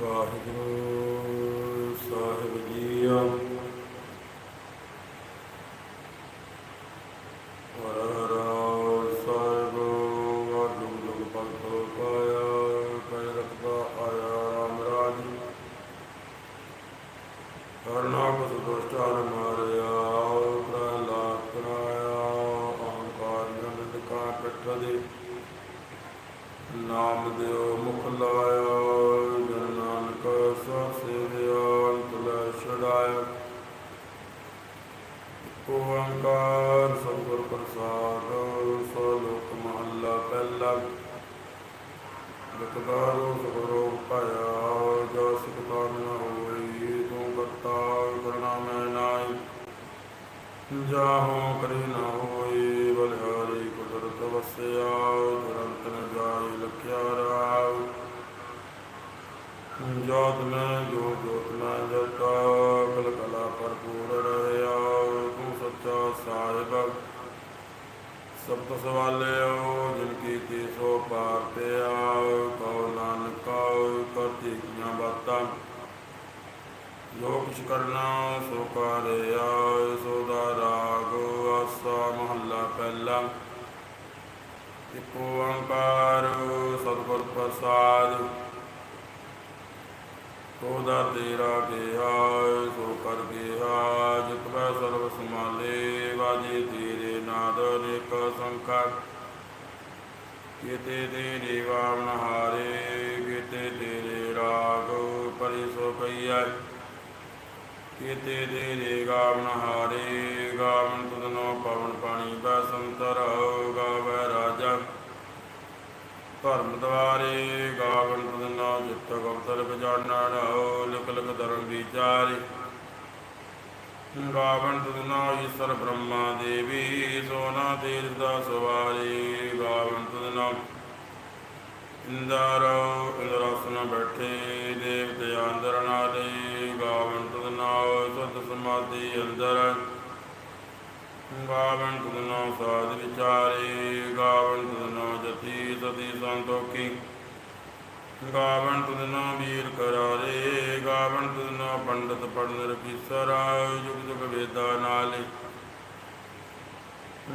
ਵਾਹਿਗੁਰੂ ਓੰਕਾਰ ਸਤਿਗੁਰ ਪ੍ਰਸਾਦ, ਸਲੋਕ ਮਹੱਲਾ ਪਹਿਲਾ। ਵਿਕਦਾਰੋ ਸਗਰੋ ਪਾਇਆ ਜੋ ਸੁਖ ਨ ਹੋਈ ਤੂੰ ਕਰਤਾ ਕਰਣਾ ਮੈਂ ਨਾਈ ਜਾਹੋ ਕਰੀ ਨਾ ਹੋਈ ਬਲਿਹਾਰੀ ਕੁਦਰਤ ਵਸਿਆ, ਤੁਰੰਤ ਨ ਜਾਈ ਲਖਿਆ ਰਾਵ ਜੋਤ ਮੈਂ, ਜੋ ਜੋਤ ਮੈਂ ਜਤਾ ਕਲ ਕਲਾ ਭਰਪੂਰ ਰਹਿਆ ਤੂੰ ਸੱਚਾ ਸਾਹਿਬ ਸਬਦ ਸਵਾਲਿਓ, ਜਿਨ ਕੀ ਤੀ ਸੋ ਪਾਰ ਤੇ ਆਉ ਕਉ ਨਾਨਕਾ ਕਰਤੀ ਕੀਆਂ ਬਾਤਾਂ। ਜੋ ਕੁਛ ਕਰਨਾ, ਸੋ ਕਰਿਆ ਸੋ ਦਾ ਰਾਗ ਆਸਾ ਮਹੱਲਾ ਪਹਿਲਾ। ਇਕ ਓੰਕਾਰ ਸਤਿਗੁਰ ਪ੍ਰਸਾਦ। ਤੋਦਾ ਤੇਰਾ ਗਿਆ ਸੋ ਕਰ ਗਿਆ ਜਿਤ ਮੈਂ ਸਰਬ ਸਮਾਲੇ ਵਾਜੇ ਤੇਰੇ ਨਾਦ ਅਨੇਕ ਸੰਖਾ ਕੀਤੇ ਤੇਰੇ ਵਾਮਨ ਹਾਰੇ ਕੀਤੇ ਤੇਰੇ ਰਾਗ, ਪਰਿ ਸੋ ਕੀਤੇ ਤੇਰੇ ਗਾਵਨ ਹਾਰੇ ਗਾਵਨ ਤੁਧਨੋ ਪਵਨ ਪਾਣੀ ਬਸੰਤਰ ਗਾਵੈ ਰਾਜਾ ਧਰਮ ਦਵਾਰੇ ਗਾਵਨ ਤੁਧਨੋ ਜਿਤ ਗਵਤਰ ਬਜਾਨਣ ਲਿਖ ਲਿਖ ਧਰਮ ਵਿਚਾਰੇ। ਗਾਵਨ ਤੁਧਨੋ ਈਸ਼ਰ ਬ੍ਰਹਮਾ ਦੇਵੀ, ਸੋਨਾ ਤੀਰ ਦਾ ਸਵਾਰੀ। ਗਾਵਨ ਤੁਧਨੋ ਇੰਦਰ ਇੰਦਰਾਸਨ ਬੈਠੇ, ਦੇਵਤੇ ਅੰਦਰ ਨਾਲੇ। ਗਾਵਨ ਤੁਧ ਨਾਉ ਸਮਾਧੀ ਅੰਦਰ। ਗਾਵਨ ਤੁਧ ਸਾਧ ਵਿਚਾਰੇ, ਗਾਵਨ ਤੁਧ ਨਾਉ ਜਤੀ ਸਤੀ ਸੰਤੋਖੀ। ਗਾਵਨ ਤੁਧ ਨਾਉ ਵੀਰ ਕਰਾਰੇ, ਗਾਵਨ ਤੁਧ ਪੰਡਤ ਪੜਨ ਰਖੀਸਰਾ ਜੁਗ ਜੁਗ ਵੇਦਾ ਨਾਲੇ।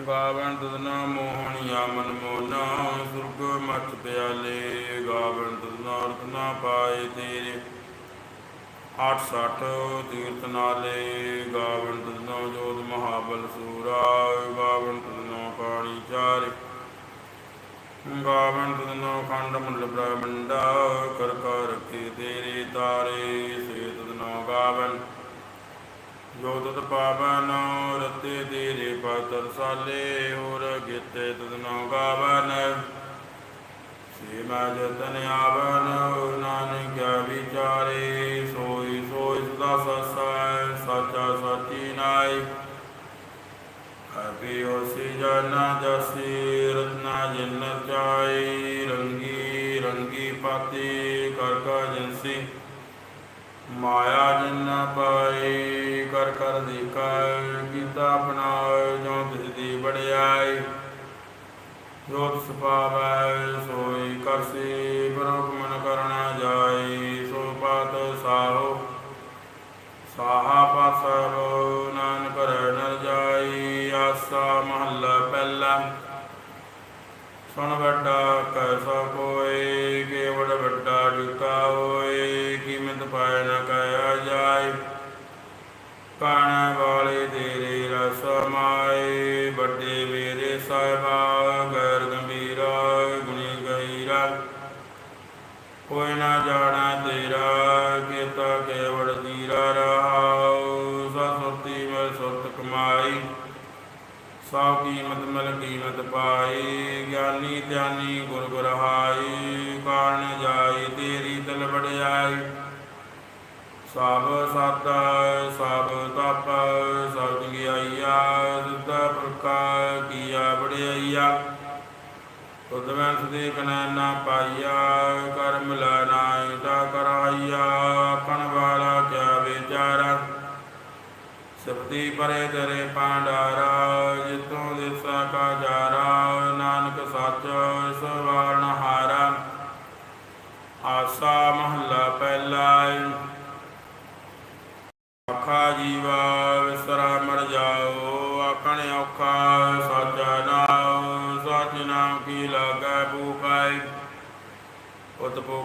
ਗਾਵਨ ਤੁਧਨਾ ਮੋਹਣੀਆ ਮਨ ਮੋਨਾ, ਸੁਰਗ ਮਤ ਪਿਆਲੇ, ਗਾਵਨ ਤੁਧਨਾ ਅਰਥ ਨਾ ਪਾਏ ਤੇਰੇ। 860 ਤੀਰਥ ਨਾਲੇ ਗਾਵਣ ਤੁਧਨਾ ਜੋਤ ਮਹਾਬਲ ਸੂਰਾ ਗਾਵਣ ਤੁਧਨਾ ਪਾਣੀ ਚਾਰੇ। ਗਾਵਣ ਤੁਧਨਾ ਖੰਡ ਮੰਡਲ ਬ੍ਰਹਮੰਡਾ, ਕਰ ਕਰ ਰਖੇ ਤੇਰੇ ਤਾਰੇ ਸੇ ਤੁਧਨਾ ਗਾਵਨ। ਜੋ ਪਾਵਨ ਰਤੇ ਤੇਰੇ ਪਤਰ ਸਾਲੇ, ਹੋਰ ਗਿਤੇ ਤਦ ਗਾਵਨ। ਸੇ ਮੈਂ ਜਤਨ ਆਵਨ ਜੋ ਤਿਸ ਪਾਵੈ, ਸੋਈ ਕਰਸੀ ਬਰੋਕ ਮਨ ਜਾਈ ਸੋ ਪਾਤ ਸਾਹੋ, ਸਾਹਾ ਪਾਸਰੋ ਨਾਨਕ ਰਹਿ ਜਾਈ, ਆਸਾ ਮਹੱਲਾ ਪਹਿਲਾ। ਸੁਣ ਵੱਡਾ ਕੈਸਾ ਕੋਏ ਕੇਵੜ ਵੱਡਾ ਡੁਕਾ ਹੋਏ, ਕੀਮਤ ਪਾਇ ਨ ਕਹਿਆ ਜਾਏ। ਕਾਣ ਵਾਲੇ ਤੇਰੇ ਰਸ ਮਾਏ, ਵੱਡੇ ਮੇਰੇ ਸਾਹਿਬਾ ਕੋਈ ਨਾ ਜਾਣਾ ਤੇਰਾ, ਕੀਤਾ ਕੇਵੜ ਦੀਰਾ ਰਹਾਉ। ਸਸੁਰਤੀ ਮੈਂ ਸੁਰਤ ਕਮਾਈ, ਸਭ ਕੀਮਤ ਮਿਲ ਕੀਮਤ ਪਾਈ। ਗਿਆਨੀ ਧਿਆਨੀ ਗੁਰ ਗੁਰਹਾਈ, ਕਾਰਨ ਜਾਈ ਤੇਰੀ ਦਿਲ ਵੜਿਆਈ ਸਭ ਸਤ, ਸਭ ਤਪ, ਸਭ ਜਗਿਆਈਆ, ਸੁਧਾ ਪ੍ਰਕਾ ਕੀਆ ਵੜਿਆਈਆ ਤੁਧ ਦੇ ਕਨੈ ਪਾਈਆ ਕਰ ਮਿਲਾ ਤਾ ਕਰਾਈਆ ਆਪਣ ਵਾਲਾ ਕਿਆ ਵਿਚਾਰਾ। ਸਬਦੀ ਪਰੇ ਤੇਰੇ ਪਾਂਡਾਰਾ ਜਿਤੋਂ ਦਿਸਾ ਕਾ ਜਾਰਾ, ਨਾਨਕ ਸੱਚ ਸਵਾਰਨ ਹਾਰਾ। ਆਸਾ ਮਹੱਲਾ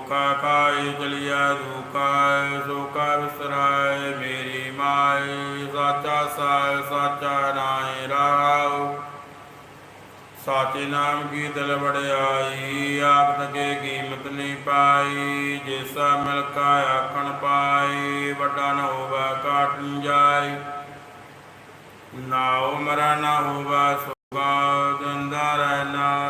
ਉਤ ਕਾਇ ਚਲਿਆ ਦੂਕਾਇ ਸੋਕਾ ਵਿਸਰਾਇ ਮੇਰੀ ਮਾਇ ਸਾਚਾ ਸਾਇ, ਸਾਚਾ ਨਾਇ ਰਾਉ ਸਾਚੇ ਨਾਮ ਕੀ ਦਿਲ ਵੜਿਆਈ ਆਪ ਤਕੇ ਕੀਮਤ ਨਹੀਂ ਪਾਈ, ਜਿਸਾ ਮਿਲ ਕਾ ਆਖਣ ਪਾਈ, ਵੱਡਾ ਨਾ ਹੋਵੇ ਕਾਟ ਨ ਜਾਈ ਨਾਉ ਮਰਾ ਨਾ ਹੋਵੇ ਸੁਗਾ ਦੰਦਾ ਰਹਿਣਾ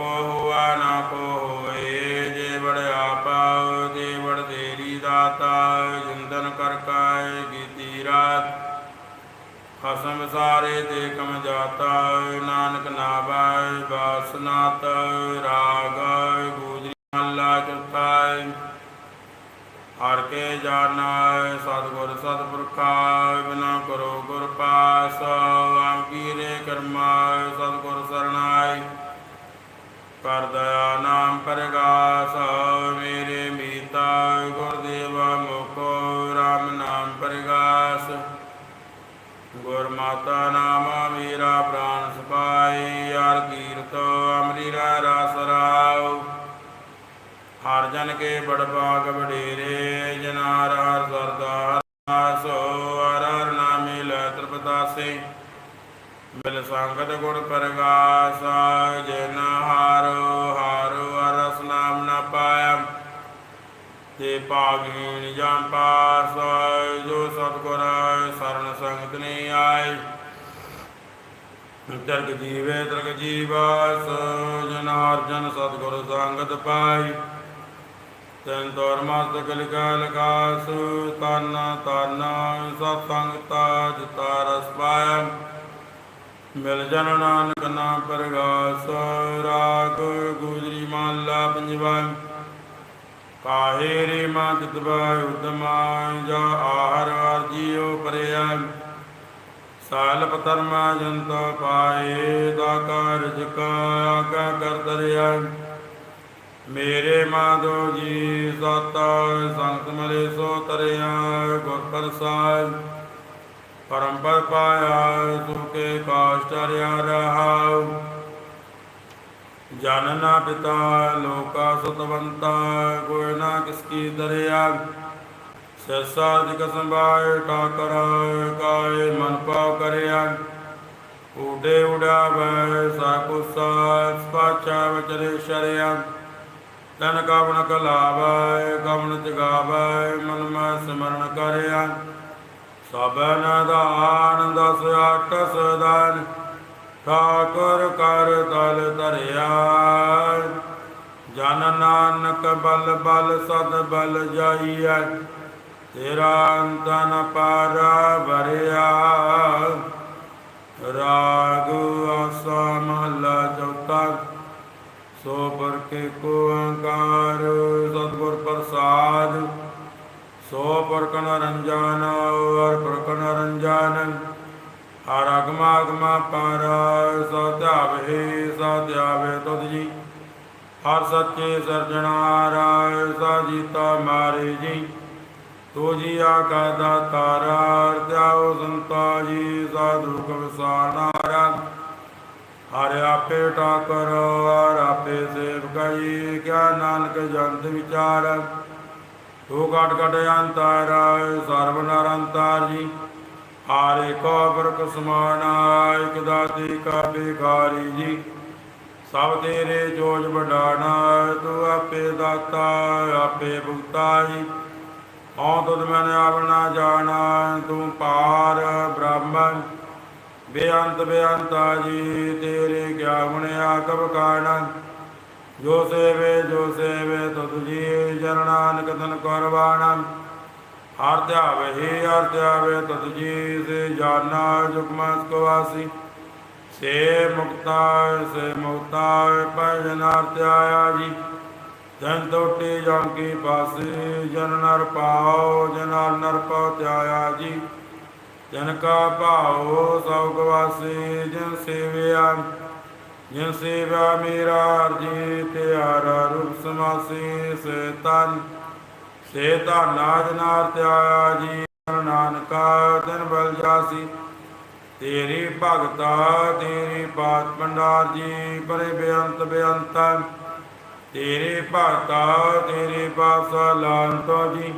ਕੋ ਹੋਆ ਨਾ ਕੋ ਹੋਏ ਜੇ ਵੜਿਆ ਪਾਉ ਜੇ ਵੜ ਦੇਰੀ ਦਾਤਾ, ਜਿੰਦਨ ਕਰ ਕਾਇ ਕੀਤੀ ਰਾਤ। ਖਸਮ ਸਾਰੇ ਤੇ ਕਮ ਜਾਤਾ, ਨਾਨਕ ਨਾਵਾਇ ਬਾਸਨਾਤ ਰਾਗ ਗੂਜਰੀ ਮਹਲਾ ਚੁਥਾਇ। ਹਰ ਕੇ ਜਾਣੈ ਸਤਿਗੁਰ ਸਤਿਪੁਰਖਾ ਬਿਨਾ ਕਰੋ ਗੁਰ ਪਾਸ ਆਂਕੀਰੇ ਕਰਮਾ ਸਤਿਗੁਰ ਸਰਣਾਈ ਕਰ ਦਇਆ ਨਾਮ ਪਰਗਾਸ, ਮੇਰੇ ਮੀਤਾ ਗੁਰਦੇਵਾ ਮੁਖੋ RAM ਨਾਮ ਪਰਗਾਸ। ਗੁਰ ਮਾਤਾ ਨਾਮ ਮੇਰਾ ਪ੍ਰਾਨ ਸਪਾਈ ਯਾਰ ਕੀਰਤ ਅਮਰੀਰਾ ਰਸ ਰਾਉ। ਹਰ ਜਨ ਕੇ ਬੜ ਭਾਗ ਵਡੇਰੇ, ਜਨਾਰ ਹਰ ਸਰਦਾਰ ਸੰਗਤ ਗੁਣ ਪ੍ਰਗਾਸ, ਜਨ ਹਾਰੋ ਹਾਰੋ ਰਸ ਨਾਮ ਨਾ ਪਾਇਆ। ਤੇ ਭਾਗੀਨ ਜਾਂ ਪਾਸ, ਜੋ ਸਤਿਗੁਰ ਸਰਨ ਸੰਗਤ ਨੇ ਆਏ। ਤਰਕ ਜੀਵੇ, ਤਰਕ ਜੀਵਾਸ, ਜਨ ਹਰ ਜਨ ਸਤਿਗੁਰ ਸੰਗਤ ਪਾਈ। ਤੈਨ ਤੋਰ ਮਸਤਕ ਲਿਖਾ ਲਕਾਸ ਤਨ ਤਨ ਸਤ ਸੰਗਤਾ ਜਿਤਾ ਰਸ ਪਾਇਆ। ਮਿਲ ਜਨ ਨਾਨਕ ਨਾਮ ਪਰਗਾਸ, ਰਾਗ ਗੁਜਰੀ ਮਹਲਾ ਪੰਜਵਾ। ਕਾਹੇ ਰੇ ਮਾ ਤਿਤਵਾ ਉਦਮਾ ਜਾ ਆਹਰ ਹਰ ਪਰਿਆ। ਸਾਲ ਪਤਰਮਾ ਜੰਤ ਪਾਏ, ਦਾ ਕਾਰਜ ਕਾ ਆਗਾ ਕਰ ਦਰਿਆ ਮੇਰੇ ਮਾਧੋ ਜੀ ਸਤਾ, ਸੰਤ ਮਲੇ ਸੋ ਤਰਿਆ, ਗੁਰ ਪ੍ਰਸਾਦ। ਪਰਮ ਪਦ ਪਾਇਆ ਸੁਕੇ ਕਾਸ਼ਟ ਰਿਆ ਰਹਾਉ। ਜਨ ਪਿਤਾ ਲੋਕਾ ਸੁਤਵੰਤਾ, ਕੋਈ ਨਾ ਕਿਸ ਕੀ ਦਰਿਆ। ਸੈਸਾ ਸੰਭਾਇ ਠਾਕਰ ਕਾਏ ਮਨ ਪਾਉ ਕਰਿਆ। ਉਡੇ ਉਡਾਵੈ ਸਾਕੁਸਾ ਸਪਾਚਾ ਵਚਰੇ ਸ਼ਰਿਆ ਤਨ ਕਵਣ ਕਲਾਵੈ ਕਵਣ ਜਗਾਵੈ, ਮਨ ਮੈਂ ਸਿਮਰਨ ਕਰਿਆ। ਸਭਨ ਦਾਨ ਦਸ ਅਠ ਸਦਾਨ, ਠਾਕੁਰ ਕਰ ਦਲ ਧਰਿਆ। ਜਨ ਨਾਨਕ ਬਲ ਬਲ ਸਦ ਬਲ ਜਾਈਐ, ਤੇਰਾ ਅੰਤ ਪਾਰਾ ਭਰਿਆ ਰਾਗ ਆਸਾ ਮਹਲਾ ਚੌਥਾ, ਸੋ ਪਰ ਕੇ ਕੋ ਅੰਕਾਰ ਸਤਿਗੁਰ ਪ੍ਰਸਾਦ। ਸੋ ਪਰਕਨ ਰੰਜਾਨ ਔਰ ਪਰਕਨ ਰੰਜਨ ਹਰ ਅਗਮਾ ਅਗਮਾ ਪਰ ਸਤਿਆਵੇ ਸਤਿਆਵੇ ਤੁਧ ਜੀ। ਹਰ ਸੱਚੇ ਸਰਜਣਾਰ ਸਾ ਜੀਤਾ ਮਾਰੇ ਜੀ। ਤੋ ਜੀ ਆਕਾ ਦਾਤਾਰਾ ਧਿਆਓ ਸੰਤਾ ਜੀ ਸਾਧੂ ਕਵਸਾਨਾਰਾ ਹਰ ਆਪੇ ਠਾਕਰ, ਹਰ ਆਪੇ ਜੀ ਕਿਆ ਨਾਨਕ ਜੰਤ ਵਿਚਾਰ। ਤੂ ਘਟ ਘਟ ਅੰਤਰ ਸਰਬ ਨਰ ਅੰਤਰ ਜੀ। ਆਰੇ ਕੋ ਬਰਕ ਸਮਾਨਾ ਇਕ ਦਾਤੀ ਕਾ ਬੇਖਾਰੀ ਜੀ। ਸਭ ਤੇਰੇ ਜੋਜ ਵਡਾਣਾ, ਤੂੰ ਆਪੇ ਦਾਤਾ, ਆਪੇ ਭੁਗਤਾ ਜੀ। ਤੁਧ ਮੈਨ ਆਵਣਾ ਜਾਣਾ, ਤੂੰ ਪਾਰ ਬ੍ਰਹਮਨ ਬੇਅੰਤ ਬੇਅੰਤਾ ਜੀ, ਤੇਰੇ ਕਿਆ ਗੁਣਿਆ ਕਬ ਕਾਣ। ਜੋ ਸੇਵੇ ਜੋ ਸੇਵੇ ਤੁਧ ਜੀ, ਜਨ ਨਾਨਕ ਤਨ ਕੁਰਬਾਨ ਹਰ ਧਿਆਵੇ, ਹੀ ਹਰ ਧਿਆਵੇ ਤੁਧ ਜੀ ਸੇ ਜਾਨਾ ਜੁਗਮਸ ਕੋ ਵਾਸੀ। ਸੇ ਮੁਕਤਾ ਸੇ ਮੁਕਤਾ ਭਜਨ ਹਰ ਧਿਆਇਆ ਜੀ। ਜਨ ਤੋਟੀ ਜਾਂ ਕੀ ਪਾਸੇ, ਜਨ ਨਰ ਪਾਓ, ਜਨ ਨਰ ਨਰ ਪਾਉ ਧਿਆਇਆ ਜੀ। ਜਨ ਕਾ ਭਾਉ ਸਭ ਗਵਾਸੀ ਜਨ ਸੇਵਿਆ, ਜਨ ਸੇਵਾ ਮੇਰਾ ਅਰਜੀ ਤਿਆਰਾ ਰੂਪ ਸਮਾਸੀ, ਸੇ ਤਨ। ਸੇ ਧਨਾ ਜਨਾਰ ਧਿਆਇਆ ਜੀ। ਨਾਨਕਾ ਤਨ ਬਲ ਜਾਸੀ। ਤੇਰੀ ਭਗਤਾ, ਤੇਰੀ ਬਾਤ ਭੰਡਾਰ ਜੀ ਪਰੇ ਬੇਅੰਤ ਬੇਅੰਤ ਤੇਰੇ ਭਗਤਾ, ਤੇਰੇ ਪਾਸਾ ਲਾਂਤੋ ਜੀ।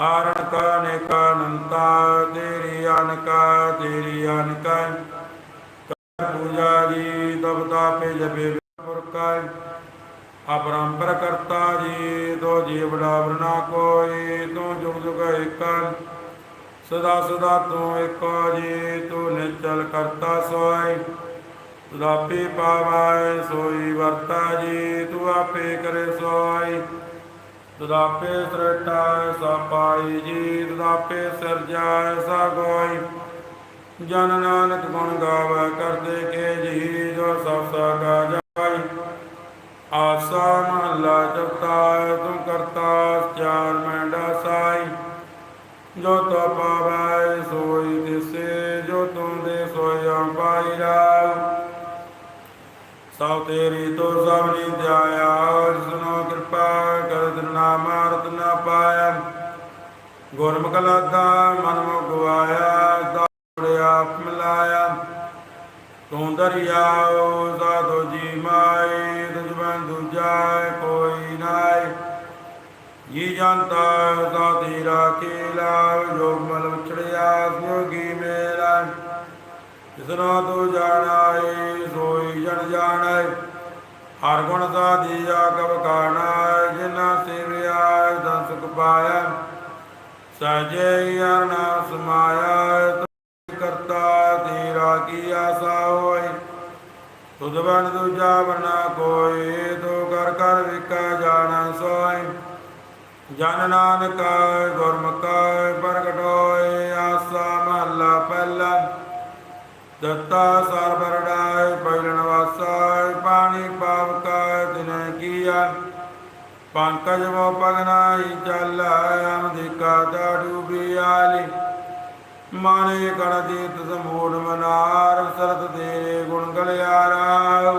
ਹਾਰਨ ਕਾ ਨੇਕਾ ਤੇਰੀ ਅਨਕਾ ਤੇਰੀ ਅਨਕਾ। ਪੂਜਾ ਜੀ ਤਬ ਪੇ ਜਪੇ ਪੁਰਕਾ ਅਪਰੰਪਰ ਕਰਤਾ ਜੀ, ਤੋ ਜੀ ਬੜਾ ਕੋਈ, ਤੂੰ ਜੁਗ ਜੁਗ ਏਕਾ, ਸਦਾ ਸਦਾ ਤੂੰ ਏਕੋ ਜੀ, ਤੂੰ ਨਿਚਲ ਕਰਤਾ ਸੋਈ। ਤੂੰ ਆਪੇ ਸੋਈ ਵਰਤਾ ਜੀ, ਤੂੰ ਆਪੇ ਕਰੇ ਸੋਈ। ਤੂੰ ਆਪੇ ਸ੍ਰਟਾ, ਸਾ ਜੀ, ਤੂੰ ਆਪੇ ਸਿਰਜਾ ਸਾ ਜਨ ਨਾਨਕ ਗੁਣ ਗਾਵੇ, ਕਰਦੇ ਕੇ ਜੀ, ਜੋ ਸਭ ਸਾ ਆਸਾ ਮਹੱਲਾ ਚੌਥਾ ਤੂੰ ਕਰਤਾ ਚਾਰ ਮੈਂਡਾ ਸਾਈ। ਜੋ ਤੋ ਪਾਵੈ, ਸੋਈ ਦਿਸੇ, ਜੋ ਤੂੰ ਦੇ ਸੋਇਆ ਪਾਈ ਰਾਵ ਸਭ ਤੇਰੀ ਤੋ ਸਭ ਨੀ ਧਿਆਇਆ ਜਿਸਨੋ ਕਿਰਪਾ ਕਰ ਦਿਨਾ ਮਾਰਤ ਨਾ ਪਾਇਆ। ਗੁਰਮੁਖ ਲਾਦਾ, ਮਨ ਮੋ ਗਵਾਇਆ ਆਪ ਮਿਲਾਇਆ। ਤੂੰ ਦਰਿਆਉ ਸਾਧੋ ਜੀ ਮਾਈ ਤੁਝ ਬੰਦ ਦੂਜਾ ਕੋਈ ਨਾਈ ਜੀ ਜਨਤਾ ਸਾ ਤੇਰਾ ਕੀਲਾ ਜੋਗ ਮਲ ਵਿਛੜਿਆ ਜੋਗੀ ਮੇਰਾ ਜਿਸਨਾ ਤੂੰ ਜਾਣਾਏ, ਸੋਈ ਜਨ ਜਾਣੈ ਹਰ ਗੁਣ ਦਾ ਦੀਆ ਕਬ ਕਾਣਾ ਜਿਨਾ ਸੇਵਿਆ ਦਨ ਪਾਇਆ। ਸਜੇ ਅਰਨਾ ਸਮਾਇਆ, ਤੂੰ ਕਰਤਾ ਤੇਰਾ ਕੀ ਆਸਾ ਤੁਧ ਬਨ ਦੂਜਾ ਬਨਾ ਕੋਈ, ਤੂੰ ਕਰ ਕਰ ਵਿਕਾ ਜਾਣ ਸੋਈ ਜਨ ਨਾਨਕ ਗੁਰਮੁਖ ਪ੍ਰਗਟ ਹੋਏ, ਆਸਾ ਮਹੱਲਾ ਪਹਿਲਾ। ਦਤਾ ਸਰ ਬਰੜਾਏ ਪੈਲਣ ਵਾਸਾ ਪਾਣੀ ਪਾਪ ਕਾ ਦਿਨ ਕੀਆ। ਪੰਕਜ ਵੋ ਪਗਨਾਈ ਚੱਲ ਅਮਦਿਕਾ ਦਾ ਡੂਬੀ ਆਲੀ ਮਾਨੇ ਕਣ ਜੀਤ ਮਨਾਰ, ਸਰਤ ਦੇ ਗੁਣ ਗਲਿਆਰਾ।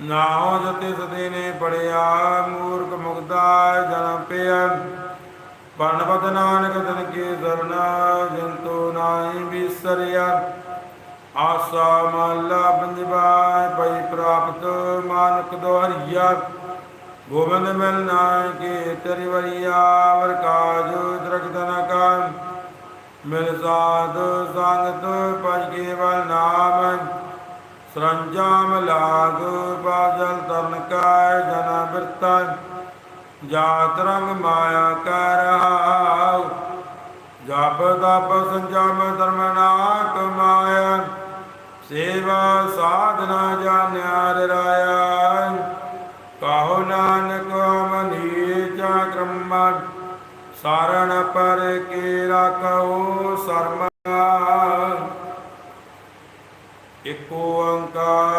ਨਾਉ ਜਤੇ ਸਦੇ ਨੇ ਪੜਿਆ, ਮੂਰਖ ਮੁਗਦਾ ਜਨਮ ਪਿਆ। ਪਰਨਪਤ ਨਾਨਕ ਤਨ ਕੀ ਸਰਨਾ ਜੰਤੂ ਨਾਹੀ ਵਿਸਰਿਆ ਆਸਾ ਮਹਲਾ ਪੰਜਵਾ ਪਈ ਪ੍ਰਾਪਤ, ਮਾਨਕ ਦੋਹਰੀਆ। ਗੋਬਿੰਦ ਮਿਲ ਨਾਨਕੇ ਤੇਰੀ ਵਰੀਆ ਵਰ ਕਾਜ ਦਰਗਤ ਕਾ ਮਿਲ ਸਾਧੂ ਸੰਗਤ ਪਜ ਕੇਵਲ ਨਾਮ, ਸਰੰਜਾਮ ਲਾਗ ਬਾਜਲ ਤਰਨ ਕਾਇ ਜਨ ਬਿਰਤਾ, ਜਾਤ ਰੰਗ ਮਾਇਆ ਕਰ ਜਪ ਤਪ ਸੰਜਮ ਧਰਮ ਨਾ ਕਮਾਇਆ ਸੇਵਾ ਸਾਧਨਾ ਜਾਣਿਆ ਰਾਇਆ ਸਰਣ ਪਰ ਕੇ ਰਖੋ ਸਰਮਾ ਇਕ ਓੰਕਾਰ